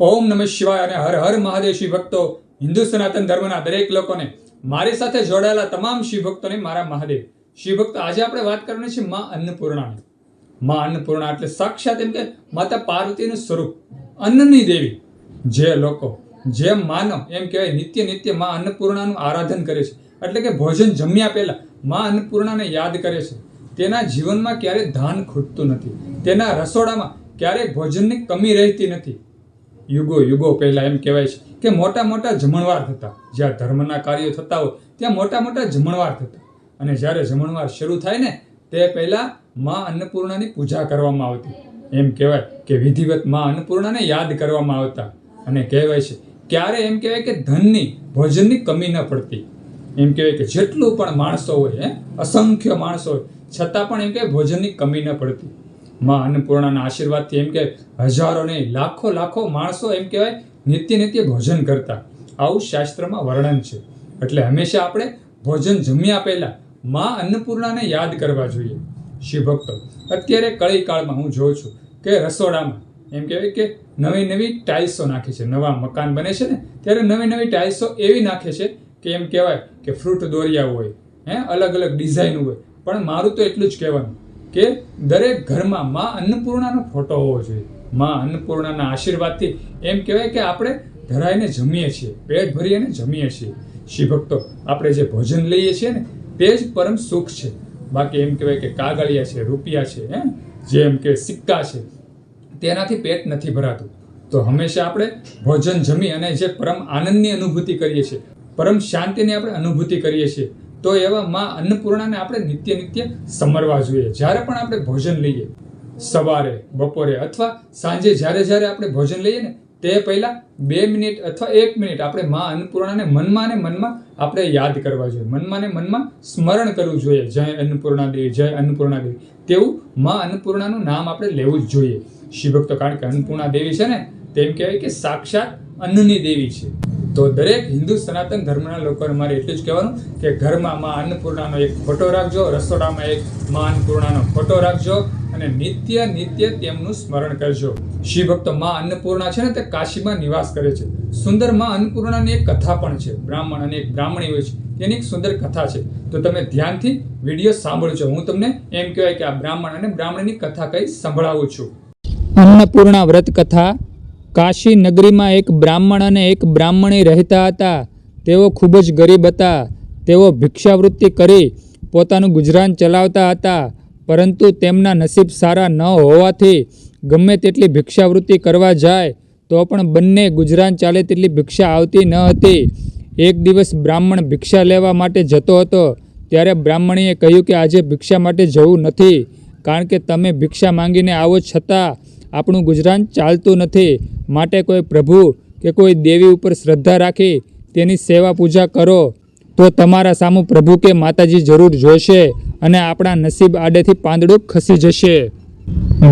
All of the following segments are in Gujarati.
ઓમ નમઃ શિવાય અને હર હર મહાદેવ શિવ ભક્તો, હિન્દુ સનાતન ધર્મના દરેક લોકોને મારી સાથે જોડાયેલા તમામ શિવ ભક્તોને મારા મહાદેવ. શિવ ભક્તો, આજે આપણે વાત કરવાની છે માં અન્નપૂર્ણાની. માં અન્નપૂર્ણા એટલે સાક્ષાત એમ કે માતા પાર્વતીનું સ્વરૂપ, અન્નની દેવી. જે લોકો, જે માનો, એમ કહેવાય, નિત્ય નિત્યમાં અન્નપૂર્ણાનું આરાધન કરે છે. એટલે કે ભોજન જમ્યા પહેલાં માં અન્નપૂર્ણાને યાદ કરે છે. તેના જીવનમાં ક્યારેય ધાન ખૂટતું નથી. તેના રસોડામાં ક્યારેય ભોજનની કમી રહેતી નથી. યુગો યુગો પહેલાં એમ કહેવાય છે કે મોટા મોટા જમણવાર થતા. જ્યાં ધર્મના કાર્યો થતા હોય, ત્યાં મોટા મોટા જમણવાર થતા. અને જ્યારે જમણવાર શરૂ થાય ને, તે પહેલાં મા અન્નપૂર્ણાની પૂજા કરવામાં આવતી. એમ કહેવાય કે વિધિવત મા અન્નપૂર્ણાને યાદ કરવામાં આવતા. અને કહેવાય છે, ક્યારે એમ કહેવાય કે ધનની, ભોજનની કમી ન પડતી. એમ કહેવાય કે જેટલું પણ માણસો હોય, હે, અસંખ્ય માણસો હોય, છતાં પણ એમ કે ભોજનની કમી ન પડતી. માં અન્નપૂર્ણાના આશીર્વાદથી એમ કે હજારો નહીં, લાખો લાખો માણસો એમ કહેવાય, નિત્ય નિત્ય ભોજન કરતા. આવું શાસ્ત્રમાં વર્ણન છે. એટલે હંમેશા આપણે ભોજન જમ્યા પહેલાં માં અન્નપૂર્ણાને યાદ કરવા જોઈએ. શિવ ભક્તો, અત્યારે કળી કાળમાં હું જોઉં છું કે રસોડામાં, એમ કહેવાય કે નવી નવી ટાઇલ્સો નાખે છે. નવા મકાન બને છે ને, ત્યારે નવી નવી ટાઇલ્સો એવી નાખે છે કે એમ કહેવાય કે ફ્રૂટ દોરિયા હોય, હે, અલગ અલગ ડિઝાઇન હોય. પણ મારું તો એટલું જ કહેવાનું. કે દરેક ઘરમાં માં અન્નપૂર્ણાનો ફોટો હોવો જોઈએ. માં અન્નપૂર્ણાના આશીર્વાદથી એમ કહેવાય કે આપણે ધરાઈને જમીએ છીએ, પેટ ભરી અને જમીએ છીએ. શિવભક્તો આપણે જે ભોજન લઈએ છીએ ને, તે જ પરમ સુખ છે. બાકી એમ કહેવાય કે કાગળિયા છે, રૂપિયા છે, હે? જેમ કે સિક્કા છે, તેનાથી પેટ નથી ભરાતું. તો હંમેશા આપણે ભોજન જમી અને જે પરમ આનંદની અનુભૂતિ કરીએ છીએ, પરમ શાંતિની આપણે અનુભૂતિ કરીએ છીએ તો એવા માં અન્નપૂર્ણાને આપણે નિત્ય નિત્ય સમરવા જોઈએ. જ્યારે પણ આપણે ભોજન લઈએ, સવારે, બપોરે અથવા સાંજે જ્યારે જ્યારે આપણે ભોજન લઈએ ને, તે પહેલાં બે મિનિટ અથવા એક મિનિટ આપણે માં અન્નપૂર્ણાને મનમાં ને મનમાં આપણે યાદ કરવા જોઈએ. મનમાં ને મનમાં સ્મરણ કરવું જોઈએ. જય અન્નપૂર્ણા દેવી જય અન્નપૂર્ણા દેવી તેવું માં અન્નપૂર્ણાનું નામ આપણે લેવું જ જોઈએ. શિવભક્તો કારણ કે અન્નપૂર્ણા દેવી છે ને, તેમ કહેવાય કે સાક્ષાત અન્નની દેવી છે. તો દરેક હિન્દુ સનાતન ધર્મના લોકોને મારે એટલું જ કહેવાનું કે ઘરમાં માં અન્નપૂર્ણાનો એક ફોટો રાખજો, રસોડામાં એક માં અન્નપૂર્ણાનો ફોટો રાખજો અને નિત્ય નિત્ય તેમનું સ્મરણ કરજો. શિવ ભક્તો માં અન્નપૂર્ણા છે ને તે કાશીમાં નિવાસ કરે છે. સુંદરમાં અન્નપૂર્ણાની એક કથા પણ છે. બ્રાહ્મણ અને એક બ્રાહ્મણી હોય છે. તેની એક સુંદર કથા છે. તો તમે ધ્યાનથી વીડિયો સાંભળજો. હું તમને એમ કહેવાય કે આ બ્રાહ્મણ અને બ્રાહ્મણીની કથા કઈ સંભળાવું છું. અન્નપૂર્ણા વ્રત કથા કાશી નગરીમાં એક બ્રાહ્મણ અને એક બ્રાહ્મણી રહેતા હતા. તેઓ ખૂબ જ ગરીબ હતા. તેઓ ભિક્ષાવૃત્તિ કરી પોતાનું ગુજરાન ચલાવતા હતા. પરંતુ તેમના નસીબ સારા ન હોવાથી ગમે તેટલી ભિક્ષાવૃત્તિ કરવા જાય, તો પણ બંને ગુજરાન ચાલે તેટલી ભિક્ષા આવતી ન હતી. એક દિવસ બ્રાહ્મણ ભિક્ષા લેવા માટે જતો હતો. ત્યારે બ્રાહ્મણીએ કહ્યું કે આજે ભિક્ષા માટે જવું નથી, કારણ કે તમે ભિક્ષા માંગીને આવો છતાં આપણું ગુજરાન ચાલતું નથી. માટે કોઈ પ્રભુ કે કોઈ દેવી ઉપર શ્રદ્ધા રાખી તેની સેવા પૂજા કરો. તો તમારા સામું પ્રભુ કે માતાજી જરૂર જોશે અને આપણા નસીબ આડેથી પાંદડું ખસી જશે.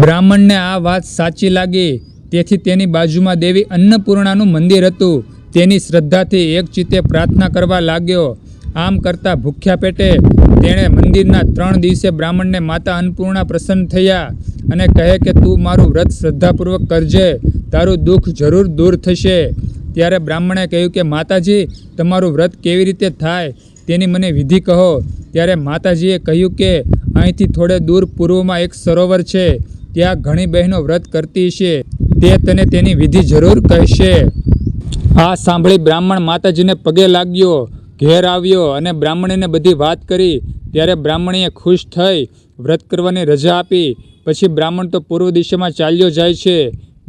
બ્રાહ્મણને આ વાત સાચી લાગી. તેથી તેની બાજુમાં દેવી અન્નપૂર્ણાનું મંદિર હતું. તેની શ્રદ્ધાથી એક ચિત્તે પ્રાર્થના કરવા લાગ્યો. આમ કરતાં ભૂખ્યા પેટે તેણે મંદિરના ત્રણ દિવસે બ્રાહ્મણને માતા અન્નપૂર્ણા પ્રસન્ન થયા. અને કહે કે તું મારું વ્રત શ્રદ્ધાપૂર્વક કરજે, તારું દુઃખ જરૂર દૂર થશે. ત્યારે બ્રાહ્મણે કહ્યું કે, માતાજી, તમારું વ્રત કેવી રીતે થાય તેની મને વિધિ કહો. ત્યારે માતાજીએ કહ્યું કે, અહીંથી થોડે દૂર પૂર્વમાં એક સરોવર છે, ત્યાં ઘણી બહેનો વ્રત કરતી છે તે તને તેની વિધિ જરૂર કહેશે. આ સાંભળી બ્રાહ્મણ માતાજીને પગે લાગ્યો, ઘેર આવ્યો અને બ્રાહ્મણીને બધી વાત કરી. ત્યારે બ્રાહ્મણીએ ખુશ થઈ વ્રત કરવાની રજા આપી. પછી બ્રાહ્મણ તો પૂર્વ દિશામાં ચાલ્યો જાય છે.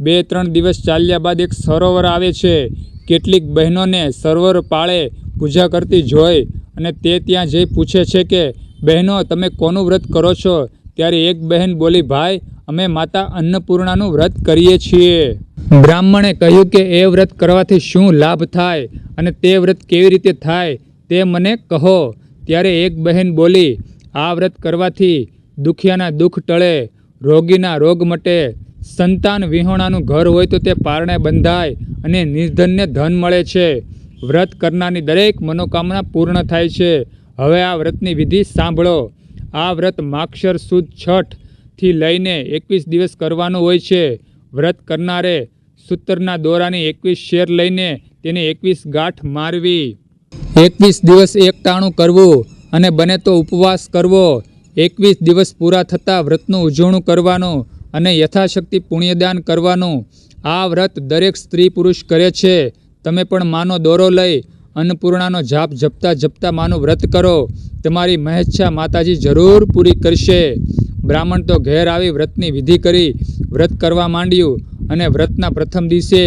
બે ત્રણ દિવસ ચાલ્યા બાદ એક સરોવર આવે છે. કેટલીક બહેનોને સરોવર પાળે પૂજા કરતી જોઈ અને તે ત્યાં જઈ પૂછે છે કે, બહેનો, તમે કોનું વ્રત કરો છો? ત્યારે એક બહેન બોલી, ભાઈ, અમે માતા અન્નપૂર્ણાનું વ્રત કરીએ છીએ. બ્રાહ્મણે કહ્યું કે, એ વ્રત કરવાથી શું લાભ થાય અને તે વ્રત કેવી રીતે થાય તે મને કહો. ત્યારે એક બહેન બોલી, આ વ્રત કરવાથી દુખિયાના દુઃખ ટળે રોગીના રોગ મટે સંતાન વિહોણાનું ઘર હોય તો તે પારણે બંધાય અને નિર્ધનને ધન મળે છે. વ્રત કરનારની દરેક મનોકામના પૂર્ણ થાય છે. હવે આ વ્રતની વિધિ સાંભળો. આ વ્રત માક્ષર સુદ છઠથી લઈને એકવીસ દિવસ કરવાનું હોય છે. વ્રત કરનારે સૂતરના દોરાની એકવીસ શેર લઈને તેને એકવીસ ગાંઠ મારવી. એકવીસ દિવસ એકટાણું કરવું અને બને તો ઉપવાસ કરવો. એકવીસ દિવસ પૂરા થતાં વ્રતનું ઉજવણું કરવાનું અને યથાશક્તિ પુણ્યદાન કરવાનું આ વ્રત દરેક સ્ત્રી પુરુષ કરે છે. તમે પણ માનો દોરો લઈ અન્નપૂર્ણાનો જાપ જપતા જપતા માનું વ્રત કરો. તમારી મહેચ્છા માતાજી જરૂર પૂરી કરશે. બ્રાહ્મણ તો ઘેર આવી વ્રતની વિધિ કરી વ્રત કરવા માંડ્યું અને વ્રતના પ્રથમ દિવસે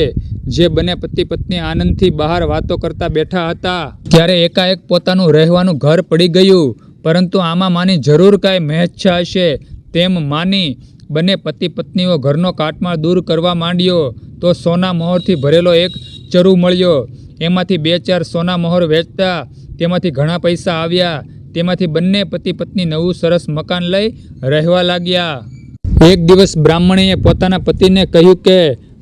જે બંને પતિ પત્ની આનંદથી બહાર વાતો કરતા બેઠા હતા, ત્યારે એકાએક પોતાનું રહેવાનું ઘર પડી ગયું. પરંતુ આમાં માની જરૂર કાંઈ મહેચ્છા હશે તેમ માની બંને પતિ પત્નીઓ ઘરનો કાટમાળ દૂર કરવા માંડ્યો તો સોના મોહરથી ભરેલો એક ચરુ મળ્યો. એમાંથી બે ચાર સોના મોહર વેચતા તેમાંથી ઘણા પૈસા આવ્યા. તેમાંથી બંને પતિ પત્ની નવું સરસ મકાન લઈ રહેવા લાગ્યા. એક દિવસ બ્રાહ્મણીએ પોતાના પતિને કહ્યું કે,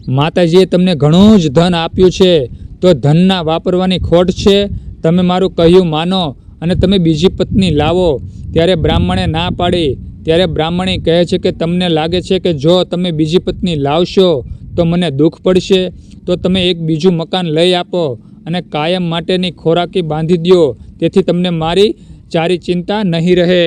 માતાજીએ તમને ઘણું જ ધન આપ્યું છે, તો ધનના વાપરવાની ખોટ છે. તમે મારું કહ્યું માનો અને તમે બીજી પત્ની લાવો. ત્યારે બ્રાહ્મણે ના પાડી. ત્યારે બ્રાહ્મણી કહે છે કે તમને લાગે છે કે જો તમે બીજી પત્ની લાવશો, તો મને દુઃખ પડશે. તો તમે એક બીજું મકાન લઈ આપો અને કાયમ માટેની ખોરાકી બાંધી દો તેથી તમને મારી ચારી ચિંતા નહીં રહે.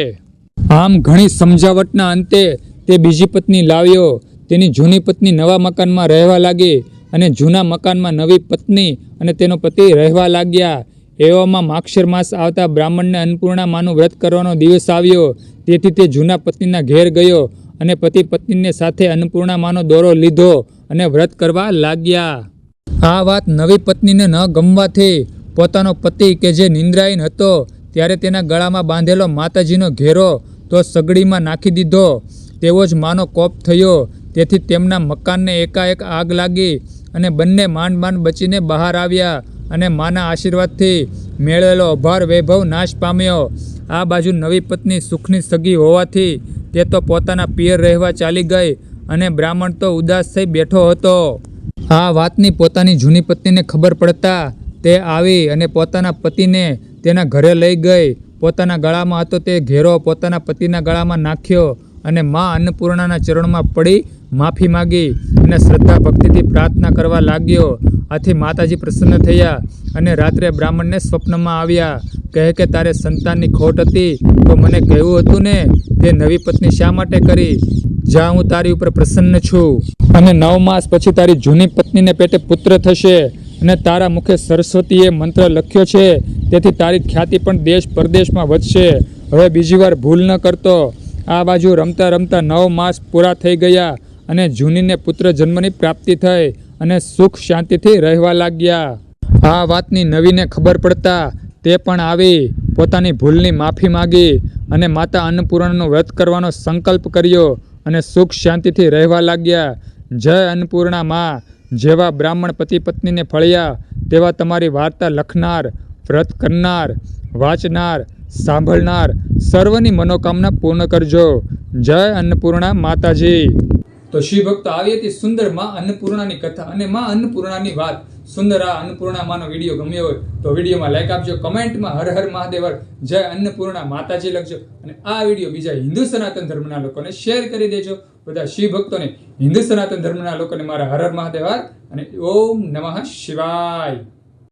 આમ ઘણી સમજાવટના અંતે તે બીજી પત્ની લાવ્યો. તેની જૂની પત્ની નવા મકાનમાં રહેવા લાગી અને જૂના મકાનમાં નવી પત્ની અને તેનો પતિ રહેવા લાગ્યા. એવામાં માક્ષર માસ આવતા બ્રાહ્મણને અન્નપૂર્ણા માનું વ્રત કરવાનો દિવસ આવ્યો. તેથી તે જૂના પત્નીના ઘેર ગયો અને પતિ પત્નીને સાથે અન્નપૂર્ણા માનો દોરો લીધો અને વ્રત કરવા લાગ્યા. આ વાત નવી પત્નીને ન ગમવાથી પોતાનો પતિ કે જે નિંદ્રાહીન હતો ત્યારે તેના ગળામાં બાંધેલો માતાજીનો ઘેરો તો સગડીમાં નાખી દીધો. તેવો જ માનો કોપ થયો. તેથી તેમના મકાનને એકાએક આગ લાગી અને બંને માંડ માંડ બચીને બહાર આવ્યા. અને માના આશીર્વાદથી મેળવેલો અભાર વૈભવ નાશ પામ્યો. આ બાજુ નવી પત્ની સુખની સગી હોવાથી તે તો પોતાના પિયર રહેવા ચાલી ગઈ અને બ્રાહ્મણ તો ઉદાસ થઈ બેઠો હતો. આ વાતની પોતાની જૂની પત્નીને ખબર પડતા તે આવી અને પોતાના પતિને તેના ઘરે લઈ ગઈ. પોતાના ગળામાં હતો તે ઘેરો પોતાના પતિના ગળામાં નાખ્યો અને મા અન્નપૂર્ણાના ચરણમાં પડી માફી માગી અને શ્રદ્ધા ભક્તિથી પ્રાર્થના કરવા લાગ્યો. આથી માતાજી પ્રસન્ન થયા અને રાત્રે બ્રાહ્મણને સ્વપ્નમાં આવ્યા. કહે કે, તારે સંતાનની ખોટ હતી, તો મને કહેવું હતું ને, તે નવી પત્ની શા માટે કરી? જા, હું તારી ઉપર પ્રસન્ન છું. અને નવ માસ પછી તારી જૂની પત્નીને પેટે પુત્ર થશે અને તારા મુખે સરસ્વતીએ મંત્ર લખ્યો છે. તેથી તારી ખ્યાતિ પણ દેશ પરદેશમાં વધશે. હવે બીજી વાર ભૂલ ન કરતો. આ બાજુ રમતા રમતા નવ માસ પૂરા થઈ ગયા અને જૂનીને પુત્ર જન્મની પ્રાપ્તિ થઈ. અને સુખ શાંતિથી રહેવા લાગ્યા. આ વાતની નવીને ખબર પડતા તે પણ આવી પોતાની ભૂલની માફી માગી અને માતા અન્નપૂર્ણનું વ્રત કરવાનો સંકલ્પ કર્યો અને સુખ શાંતિથી રહેવા લાગ્યા. જય અન્નપૂર્ણા માં, જેવા બ્રાહ્મણ પતિ પત્નીને ફળ્યા તેવા તમારી વાર્તા લખનાર, વ્રત કરનાર, વાંચનાર, સાંભળનાર, સર્વની મનોકામના પૂર્ણ કરજો. જય અન્નપૂર્ણા માતાજી. તો શિવ ભક્તો આવી હતી સુંદરમાં અન્નપૂર્ણાની કથા અને માં અન્નપૂર્ણાની વાત. સુંદર આ અન્નપૂર્ણા માનો વીડિયો ગમ્યો હોય તો વિડીયોમાં લાઈક આપજો, કમેન્ટમાં હર હર મહાદેવ જય અન્નપૂર્ણા માતાજી લખજો અને આ વીડિયો બીજા હિન્દુ સનાતન ધર્મના લોકોને શેર કરી દેજો. બધા શિવ ભક્તોને હિન્દુ સનાતન ધર્મના લોકોને મારા હર હર મહાદેવ અને ઓમ નમઃ શિવાય.